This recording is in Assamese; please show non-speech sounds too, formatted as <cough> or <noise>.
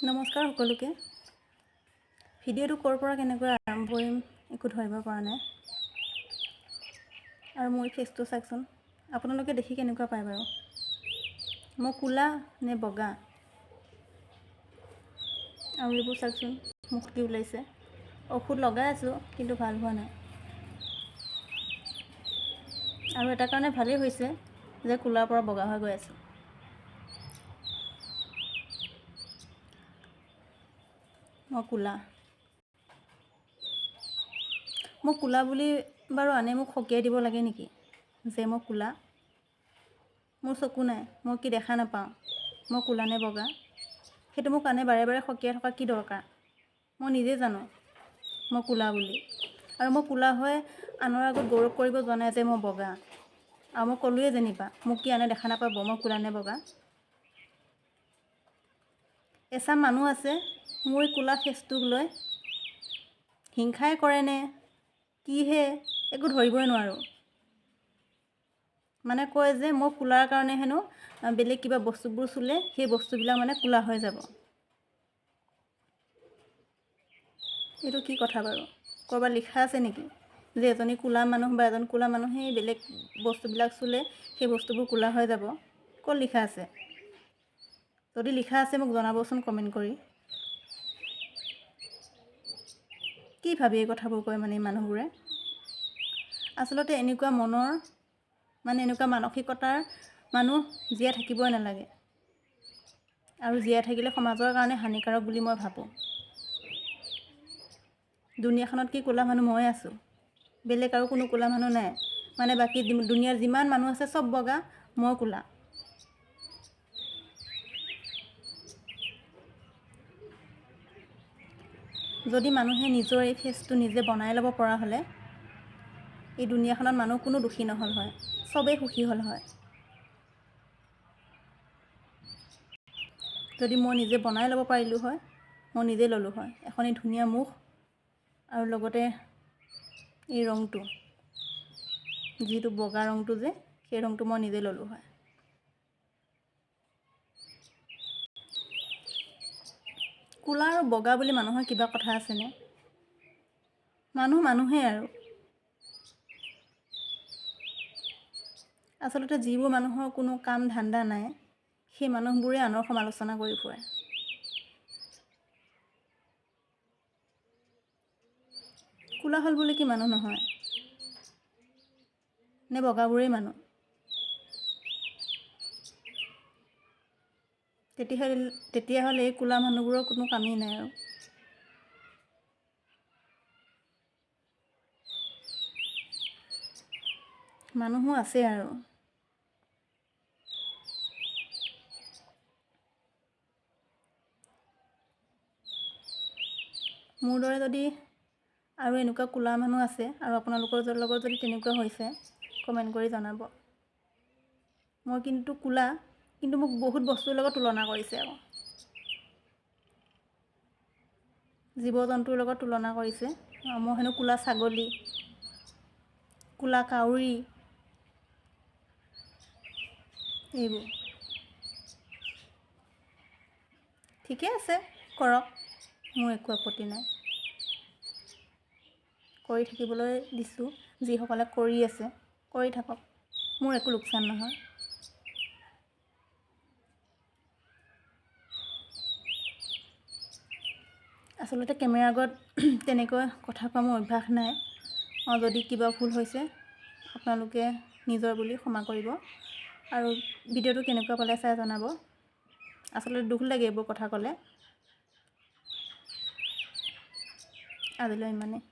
নমস্কাৰ সকলোকে। ভিডিঅ'টো ক'ৰ পৰা কেনেকৈ আৰম্ভ কৰিম একো ধৰিব পৰা নাই। আৰু মোৰ ফেচটো চাওকচোন। আপোনালোকে দেখি কেনেকুৱা পায় বাৰু? মই ক'লা নে বগা? আৰু এইবোৰ চাওকচোন কি ওলাইছে। ঔষধ লগাই আছোঁ কিন্তু ভাল হোৱা নাই। আৰু এটা কাৰণে ভালেই হৈছে যে ক'লাৰ পৰা বগা হৈ গৈ আছোঁ। মই ক'লা মোক ক'লা বুলি বাৰু আনে মোক সকীয়াই দিব লাগে নেকি? যে মই ক'লা মোৰ চকু নাই মই কি দেখা নাপাওঁ? মই ক'লা নে বগা? সেইটো মোক আনে বাৰে বাৰে সকীয়াই থকা কি দৰকাৰ? মই নিজে জানো মই ক'লা বুলি। আৰু মই ক'লা হৈ আনৰ আগত গৌৰৱ কৰিব যোৱা নাই যে মই বগা। আৰু মই ক'লোৱে যেনিবা মোক কি আনে দেখা নাপাব মই ক'লা নে বগা? এচাম মানুহ আছে মোৰ এই ক'লা ফেচটোক লৈ। হিংসাই কৰেনে কিহে? একো ধৰিবই নোৱাৰোঁ। মানে কয় যে মই ক'লাৰ কাৰণে হেনো বেলেগ কিবা বস্তুবোৰ চুলে সেই বস্তুবিলাক মানে ক'লা হৈ যাব। এইটো কি কথা বাৰু? ক'ৰবাত লিখা আছে নেকি? যে এজনী ক'লা মানুহ বা এজন ক'লা মানুহেই বেলেগ বস্তুবিলাক চুলে সেই বস্তুবোৰ ক'লা হৈ যাব। ক'ত লিখা আছে? যদি লিখা আছে মোক জনাবচোন কমেণ্ট কৰি। কি ভাবি এই কথাবোৰ কয় মানে এই মানুহবোৰে? আচলতে এনেকুৱা মনৰ মানে এনেকুৱা মানসিকতাৰ মানুহ জীয়াই থাকিবই নালাগে। আৰু জীয়াই থাকিলে সমাজৰ কাৰণে হানিকাৰক বুলি মই ভাবোঁ। দুনীয়াখনত কি ক'লা মানুহ মই আছোঁ? বেলেগ আৰু কোনো ক'লা মানুহ নাই। মানে বাকী দুনীয়াৰ যিমান মানুহ আছে চব বগা মই ক'লা। যদি মানুহে নিজৰ এই ফেচটো নিজে বনাই ল'ব পৰা হ'লে এই দুনীয়াখনত মানুহ কোনো দুখী নহ'ল হয় চবেই সুখী হ'ল হয়। যদি মই নিজে বনাই ল'ব পাৰিলোঁ হয় মই নিজে ল'লোঁ হয় এখন এই ধুনীয়া মুখ আৰু লগতে এই ৰংটো যিটো বগা ৰংটো যে সেই ৰংটো মই নিজে ল'লোঁ হয়। ক'লা আৰু বগা বুলি মানুহৰ কিবা কথা আছেনে? মানুহ মানুহেই আৰু। আচলতে যিবোৰ মানুহৰ কোনো কাম ধান্দা নাই সেই মানুহবোৰে আনৰ সমালোচনা কৰি ফুৰে। ক'লা হ'ল বুলি কি মানুহ নহয়? নে বগাবোৰেই মানুহ? তেতিয়াহ'লে তেতিয়াহ'লে এই ক'লা মানুহবোৰৰ কোনো কামেই নাই আৰু। মানুহো আছে আৰু। মোৰ দৰে যদি আৰু এনেকুৱা ক'লা মানুহ আছে আৰু আপোনালোকৰ লগত যদি তেনেকুৱা হৈছে কমেণ্ট কৰি জনাব। মই কিন্তু ক'লা কিন্তু মোক বহুত বস্তুৰ লগত তুলনা কৰিছে আকৌ। জীৱ জন্তুৰ লগত তুলনা কৰিছে। মই হেনো ক'লা ছাগলী ক'লা কাউৰী এইবোৰ। ঠিকে আছে কৰক মোৰ একো আপত্তি নাই। কৰি থাকিবলৈ দিছোঁ যিসকলে কৰি আছে কৰি থাকক। মোৰ একো লোকচান নহয়। আচলতে কেমেৰাৰ আগত <clears throat> তেনেকৈ কথা কোৱা মোৰ অভ্যাস নাই। অঁ যদি কিবা ভুল হৈছে আপোনালোকে নিজৰ বুলি ক্ষমা কৰিব। আৰু ভিডিঅ'টো কেনেকুৱা পালে চাই জনাব। আচলতে দুখ লাগে এইবোৰ কথা ক'লে। আজিলৈ ইমানেই।